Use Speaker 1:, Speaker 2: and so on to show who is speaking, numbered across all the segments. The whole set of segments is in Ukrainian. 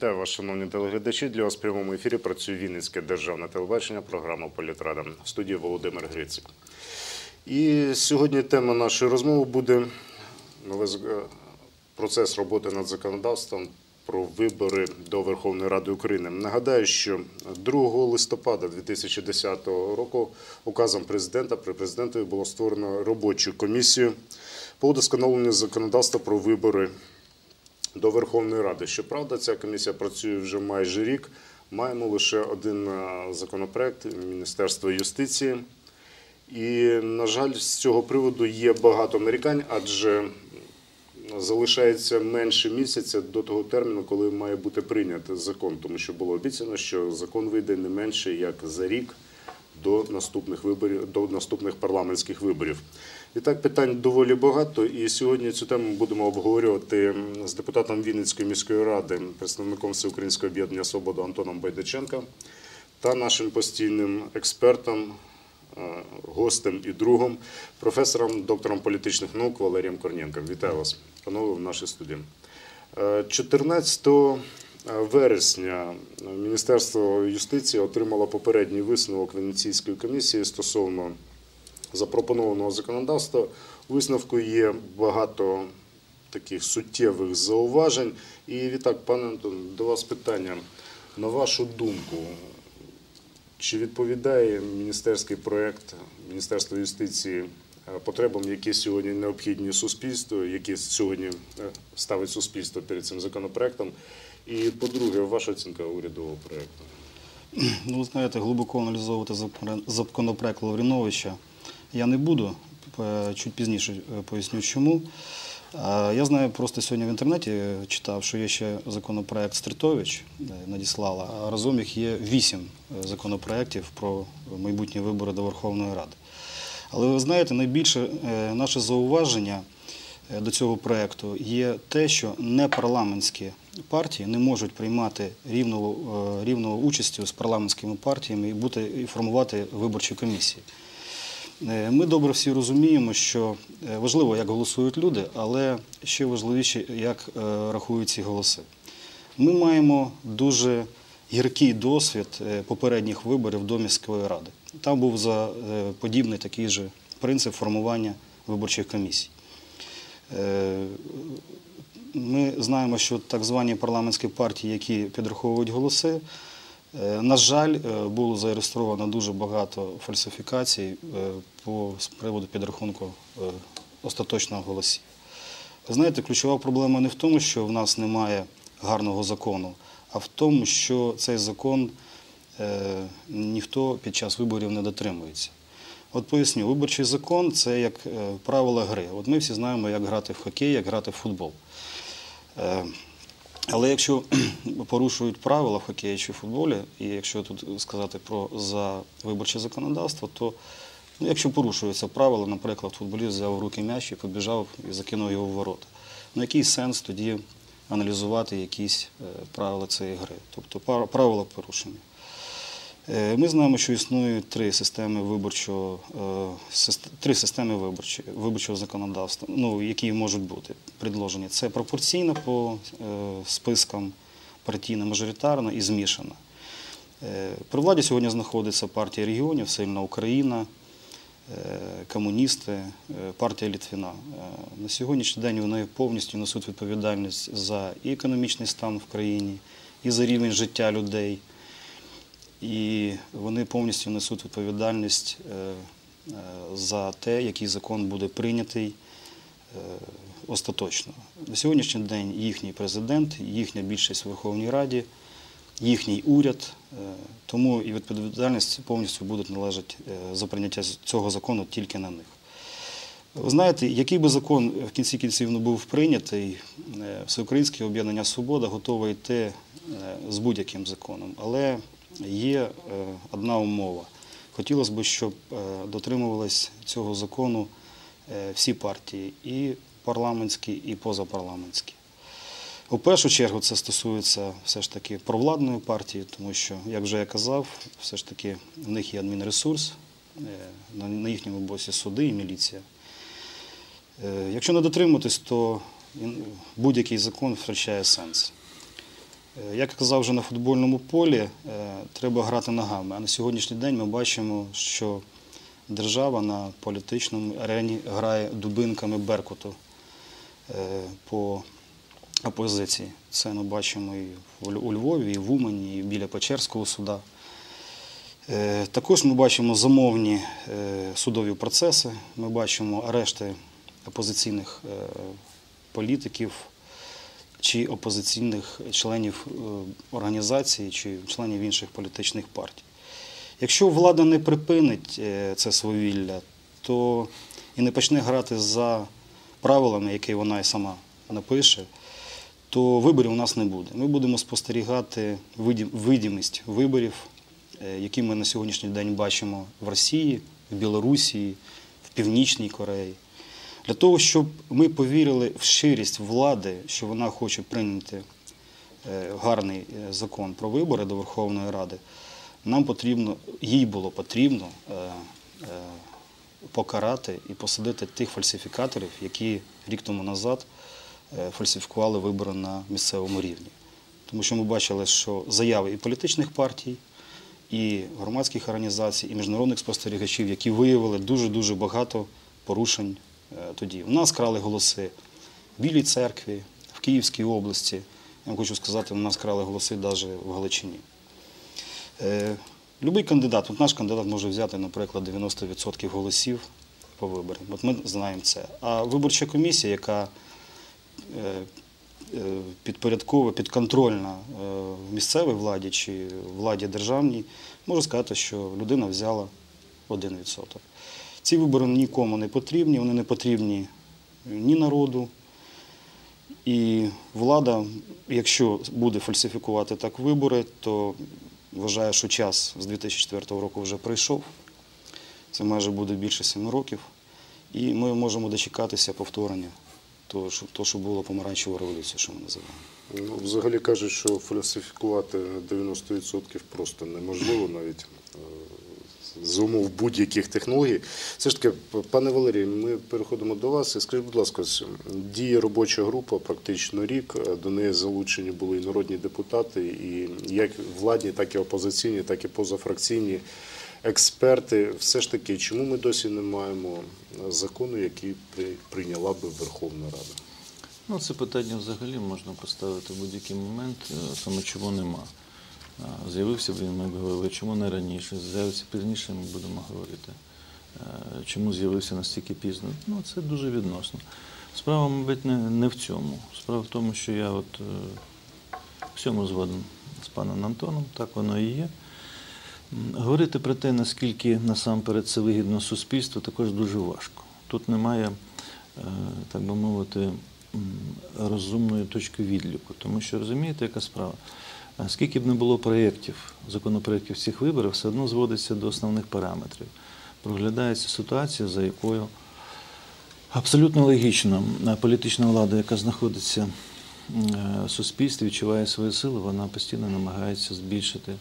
Speaker 1: Вітаю вас, шановні телеглядачі. Для вас в прямому ефірі працює Вінницьке державне телебачення, програма Політрада. В студії Володимир Грицик. І сьогодні тема нашої розмови буде е, процес роботи над законодавством про вибори до Верховної Ради України. Нагадаю, що 2 листопада 2010 року указом президента при президентові було створено робочу комісію по удосконаленню законодавства про вибори до Верховної Ради. Щоправда, ця комісія працює вже майже рік. Маємо лише один е, законопроект Міністерства юстиції. І, на жаль, з цього приводу є багато нарікань, адже залишається менше місяця до того терміну, коли має бути прийнятий закон, тому що було обіцяно, що закон вийде не менше як за рік до наступних виборів, до наступних парламентських виборів. І так питань доволі багато. І сьогодні цю тему будемо обговорювати з депутатом Вінницької міської ради, представником Всеукраїнського об'єднання Свобода Антоном Байдаченка та нашим постійним експертом, е, гостем і другом, професором, доктором політичних наук Валерієм Корнієнком. Вітаю вас, панове, в нашій студії. Е, 14 вересня Міністерство юстиції отримало попередній висновок Венеційської комісії стосовно запропонованого законодавства. У висновку є багато таких суттєвих зауважень. І відтак, пане Антон, до вас питання. На вашу думку, чи відповідає міністерський проєкт Міністерства юстиції е, потребам, які сьогодні необхідні суспільству, які сьогодні е, ставить суспільство перед цим законопроектом? І по-друге, ваша оцінка урядового проєкту?
Speaker 2: Ну, ви знаєте, глибоко аналізовувати законопроект Лавріновича я не буду. Чуть пізніше е, поясню, чому. Я знаю, просто сьогодні в інтернеті е, читав, що є ще законопроект Стритович е, надіслала, а разом їх є вісім е, законопроєктів про майбутні вибори до Верховної Ради. Але ви знаєте, найбільше е, наше зауваження е, до цього проєкту є те, що непарламентські партії не можуть приймати рівного, е, рівного участі з парламентськими партіями і бути і формувати виборчі комісії. Е, Ми добре всі розуміємо, що е, важливо, як голосують люди, але ще важливіше, як е, рахують ці голоси. Ми маємо дуже гіркий досвід попередніх виборів до міської ради. Там був за подібний такий же принцип формування виборчих комісій. Ми знаємо, що так звані парламентські партії, які підраховують голоси, на жаль, е, було зареєстровано дуже багато фальсифікацій е, по приводу підрахунку е, остаточного голосів. Знаєте, ключова проблема не в тому, що в нас немає гарного закону, а в тому, що цей закон е, ніхто під час виборів не дотримується. От поясню, виборчий закон це як е, правила гри. От ми всі знаємо, як грати в хокей, як грати в футбол. Але якщо порушують правила в хокеї чи футболі, і якщо тут сказати про за виборче законодавство, то ну, якщо порушуються правила, наприклад, футболіст взяв в руки м'яч і побіжав і закинув його в ворота. Ну який сенс тоді аналізувати якісь е, правила цієї гри? Тобто правила порушені. Е, Ми знаємо, що існують три системи виборчого, е, три системи виборчі- виборчого законодавства, ну, які можуть бути предложені. Це пропорційна по е, спискам, партійна, мажоритарна і змішана. При владі сьогодні знаходиться партія регіонів, Сильна Україна, комуністи, партія Літвіна. На сьогоднішній день вони повністю несуть відповідальність за і економічний стан в країні, і за рівень життя людей і вони повністю несуть відповідальність е, е, за те, який закон буде прийнятий е, остаточно. На сьогоднішній день їхній президент, їхня більшість в Верховній Раді, їхній уряд, тому і відповідальність повністю буде належати за прийняття цього закону тільки на них. Ви знаєте, який би закон в кінці кінців не був прийнятий, Всеукраїнське об'єднання Свобода готове йти з будь-яким законом. Але є е, одна умова. Хотілося б, щоб е, дотримувались цього закону е, всі партії, і парламентські, і позапарламентські. У першу чергу це стосується все ж таки провладної партії, тому що, як вже я казав, все ж таки в них є адмінресурс, на їхньому боці суди і міліція. Якщо не дотримуватись, то будь-який закон втрачає сенс. Е, Як казав вже на футбольному полі, е, треба грати ногами. А на сьогоднішній день ми бачимо, що держава на політичному арені грає дубинками Беркуту е, по опозиції. Це ми бачимо і у Львові, і в Умані, і біля Печерського суда. Також ми бачимо замовні судові процеси, ми бачимо арешти опозиційних політиків чи опозиційних членів е, організацій чи членів інших політичних партій. Якщо влада не припинить е, це свавілля, то і не почне грати за правилами, які вона і сама напише, то виборів у нас не буде. Ми будемо спостерігати виді- видимість виборів, е, які ми на сьогоднішній день бачимо в Росії, в Білорусі, в Північній Кореї. Для того, щоб ми повірили в щирість влади, що вона хоче прийняти е, гарний е, закон про вибори до Верховної Ради, нам потрібно, їй було потрібно е, покарати і посадити тих фальсифікаторів, які рік тому назад фальсифікували вибори на місцевому рівні. Тому що ми бачили, що заяви і політичних партій, і громадських організацій, і міжнародних спостерігачів, які виявили дуже-дуже багато порушень тоді. У нас крали голоси в Білій церкві, в Київській області. Я вам хочу сказати, у нас крали голоси навіть в Галичині. Е, Любий кандидат, от наш кандидат може взяти, наприклад, 90% голосів по виборам. От ми знаємо це. А виборча комісія, яка е, е, підпорядкова, підконтрольна е, місцевій владі чи владі державній, може сказати, що людина взяла 1%. Ці вибори нікому не потрібні, вони не потрібні ні народу. І влада, якщо буде фальсифікувати так вибори, то вважаю, що час з 2004 року вже пройшов. Це майже буде більше семи років. І ми можемо дочекатися повторення того, що, того, що було помаранчева революція, що ми називаємо.
Speaker 1: Ну, взагалі кажуть, що фальсифікувати 90% просто неможливо навіть за умов будь-яких технологій. Все ж таки, пане Валерій, ми переходимо до вас. І скажіть, будь ласка, діє робоча група практично рік. До неї залучені були і народні депутати, і як владні, так і опозиційні, так і позафракційні експерти. Все ж таки, чому ми досі не маємо закону, який при- прийняла би Верховна Рада?
Speaker 3: Ну, це питання взагалі можна поставити в будь-який момент, е, саме чому нема. З'явився б він, ми б говорили, чому не раніше, з'явився пізніше, ми будемо говорити. Чому з'явився настільки пізно? Ну, це дуже відносно. Справа, мабуть, не, не в цьому. Справа в тому, що я от е, в цьому згоден з паном Антоном, так воно і є. Говорити про те, наскільки насамперед це вигідно суспільству, також дуже важко. Тут немає, е, так би мовити, розумної точки відліку. Тому що розумієте, яка справа? Скільки б не було проєктів, законопроєктів всіх виборів, все одно зводиться до основних параметрів. Проглядається ситуація, за якою абсолютно логічно політична влада, яка знаходиться е, в суспільстві, відчуває свої сили, вона постійно намагається збільшити,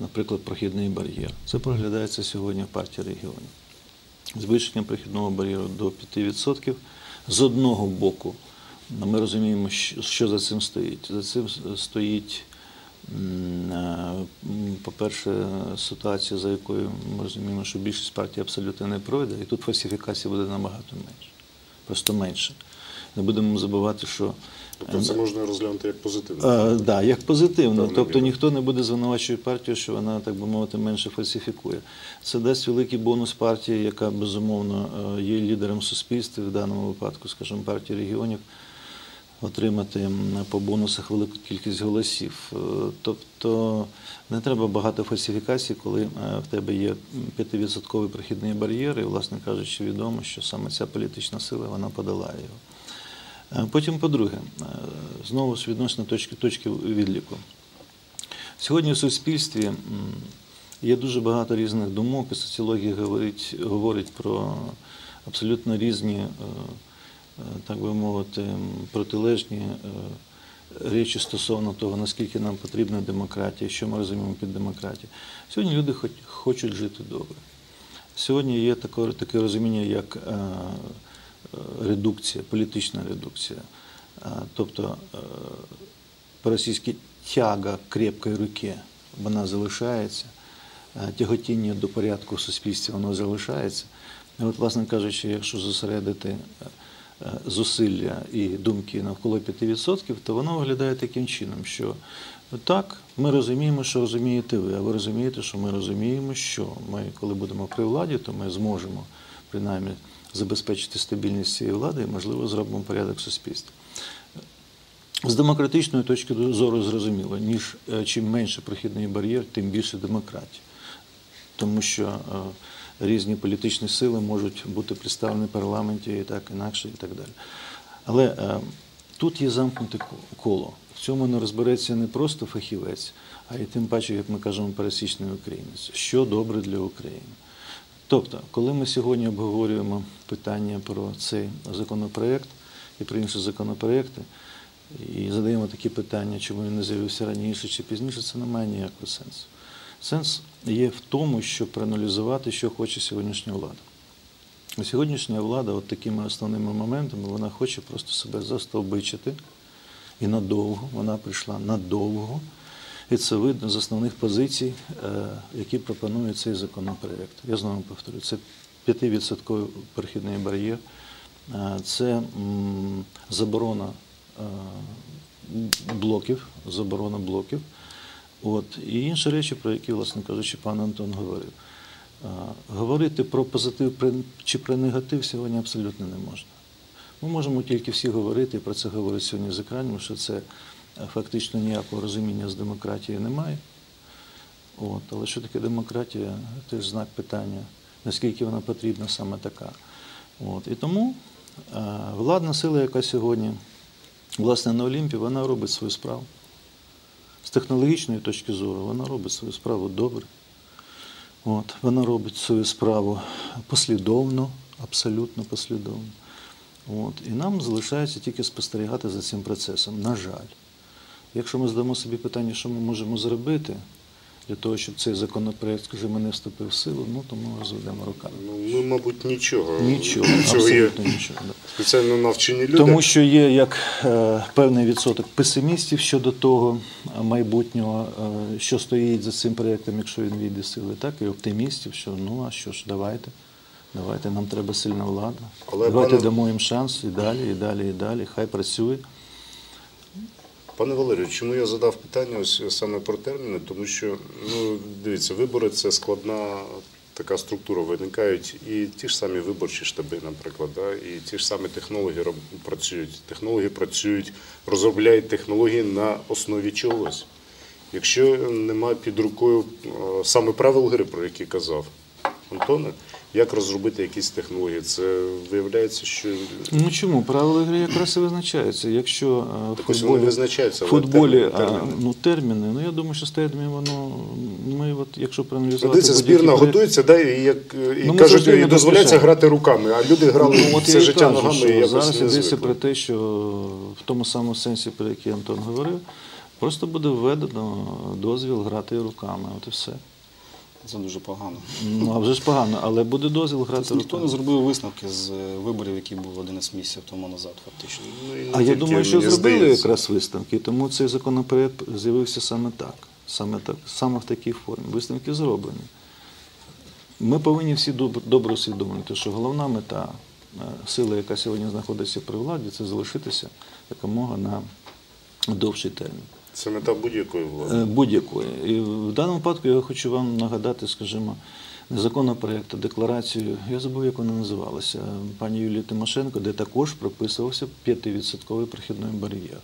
Speaker 3: наприклад, прохідний бар'єр. Це проглядається сьогодні в партії регіонів. Збільшення прохідного бар'єру до 5%. З одного боку, ми розуміємо, що за цим стоїть. За цим стоїть, по-перше, ситуація, за якою ми розуміємо, що більшість партій абсолютно не пройде, і тут фальсифікація буде набагато менше. Просто менше. Не будемо забувати, що
Speaker 1: Тобто це можна розглянути як позитивно.
Speaker 3: так, да, як позитивно.
Speaker 1: Певною
Speaker 3: Тобто
Speaker 1: мірою.
Speaker 3: ніхто не буде звинувачувати партію, що вона, так би мовити, менше фальсифікує. Це дасть великий бонус партії, яка безумовно е, є лідером суспільства, в даному випадку, скажімо, партії регіонів, отримати по бонусах велику кількість голосів. Е, Тобто не треба багато фальсифікацій, коли е, в тебе є 5% прохідний бар'єр, і, власне кажучи, відомо, що саме ця політична сила вона подолає його. Е, Потім, по-друге, знову ж відносно точки, точки відліку. Сьогодні в суспільстві є дуже багато різних думок, і соціологія говорить, говорить про абсолютно різні, так би мовити, протилежні е, речі стосовно того, наскільки нам потрібна демократія, що ми розуміємо під демократією. Сьогодні люди хочуть жити добре. Сьогодні є таке, таке розуміння, як е, е, редукція, політична редукція. Е, Тобто е, по-російськи тяга крепкої руки, вона залишається, е, тяготіння до порядку в суспільстві воно залишається. І от, власне кажучи, якщо зосередити е, е, зусилля і думки навколо 5%, то воно виглядає таким чином, що так, ми розуміємо, що розумієте ви, а ви розумієте, що ми розуміємо, що ми, коли будемо при владі, то ми зможемо принаймні забезпечити стабільність цієї влади і, можливо, зробимо порядок в суспільстві. З демократичної точки зору зрозуміло, ніж е, чим менше прохідний бар'єр, тим більше демократії. Тому що е, різні політичні сили можуть бути представлені в парламенті і так інакше, і так далі. Але е, тут є замкнуте коло. В цьому не розбереться не просто фахівець, а й тим паче, як ми кажемо, пересічний українець, що добре для України. Тобто, коли ми сьогодні обговорюємо питання про цей законопроект і про інші законопроекти, і задаємо такі питання, чому він не з'явився раніше чи пізніше, це не має ніякого сенсу. Сенс є в тому, щоб проаналізувати, що хоче сьогоднішня влада. Сьогоднішня влада, от такими основними моментами, вона хоче просто себе застовбичити і надовго, вона прийшла надовго. І це видно з основних позицій, е, які пропонує цей законопроект. Я знову повторю, це 5% перехідний бар'єр, е, це заборона е, блоків, заборона блоків. От. І інші речі, про які, власне кажучи, пан Антон говорив. Говорити про позитив чи про негатив сьогодні абсолютно не можна. Ми можемо тільки всі говорити, і про це говорять сьогодні з екранів, що це е, фактично ніякого розуміння з демократії немає. От. Але що таке демократія? Це ж знак питання, наскільки вона потрібна саме така. От. І тому е, владна сила, яка сьогодні власне на Олімпі, вона робить свою справу. З технологічної точки зору вона робить свою справу добре. От, вона робить свою справу послідовно, абсолютно послідовно. От, і нам залишається тільки спостерігати за цим процесом. На жаль, якщо ми задамо собі питання, що ми можемо зробити для того, щоб цей законопроект, скажімо, не вступив в силу, ну то ми розведемо руками.
Speaker 1: Ну, ми, мабуть, нічого.
Speaker 3: Нічого,
Speaker 1: Цього є
Speaker 3: нічого. Да.
Speaker 1: спеціально навчені люди.
Speaker 3: Тому що є як е, певний відсоток песимістів щодо того е, майбутнього, е, що стоїть за цим проєктом, якщо він війде сили, так і оптимістів, що ну а що ж, давайте, давайте, нам треба сильна влада.
Speaker 1: Але,
Speaker 3: давайте
Speaker 1: пане-
Speaker 3: дамо їм шанс і далі, і далі, і далі. Хай працює.
Speaker 1: Пане Валерію, чому я задав питання ось саме про терміни? Тому що, ну, дивіться, вибори це складна така структура. Виникають і ті ж самі виборчі штаби, наприклад, да? і ті ж самі технологи працюють. Технологи працюють, розробляють технології на основі чогось. Якщо нема під рукою саме правил гри, про які казав Антоне, як розробити якісь технології, це виявляється, що
Speaker 3: Ну чому? Правила гри якраз і визначаються. Якщо е, в
Speaker 1: Так вони
Speaker 3: футболі,
Speaker 1: визначаються,
Speaker 3: в футболі
Speaker 1: терміни- терміни.
Speaker 3: ну, терміни, ну я думаю, що з термінами воно, ми от, якщо проаналізувати...
Speaker 1: Дивіться, збірна
Speaker 3: проект-
Speaker 1: готується, да, і, як, і
Speaker 3: Ну,
Speaker 1: кажуть, і дозволяється грати руками, а люди грали
Speaker 3: Ну, от
Speaker 1: все життя
Speaker 3: кажу,
Speaker 1: ногами
Speaker 3: що
Speaker 1: і якось
Speaker 3: зараз
Speaker 1: не
Speaker 3: йдеться про те, що в тому самому сенсі, про який Антон говорив, просто буде введено дозвіл грати руками. От і все.
Speaker 2: Це дуже погано.
Speaker 3: Ну а вже ж погано, але буде дозвіл грати
Speaker 2: Тобто ніхто не зробив висновки з виборів, які були 11 місяців тому назад, фактично.
Speaker 1: Ну, і
Speaker 3: А я думаю, що зробили
Speaker 1: здається.
Speaker 3: якраз висновки, тому цей законопроект з'явився саме так, саме так, саме в такій формі. Висновки зроблені. Ми повинні всі добре усвідомити, що головна мета е, сили, яка сьогодні знаходиться при владі, це залишитися якомога на довший термін.
Speaker 1: Це мета будь-якої влади.
Speaker 3: Е, Будь-якої. І в даному випадку я хочу вам нагадати, скажімо, не законопроект, декларацію, я забув, як вона називалася, пані Юлії Тимошенко, де також прописувався 5% прохідний бар'єр.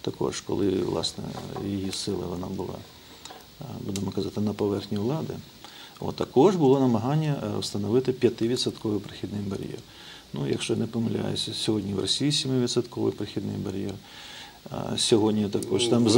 Speaker 3: Також, коли власне її сила вона була, е, будемо казати, на поверхні влади, от, також було намагання е, встановити 5% прохідний бар'єр. Ну, якщо я не помиляюся, сьогодні в Росії 7% прохідний бар'єр. Сьогодні також там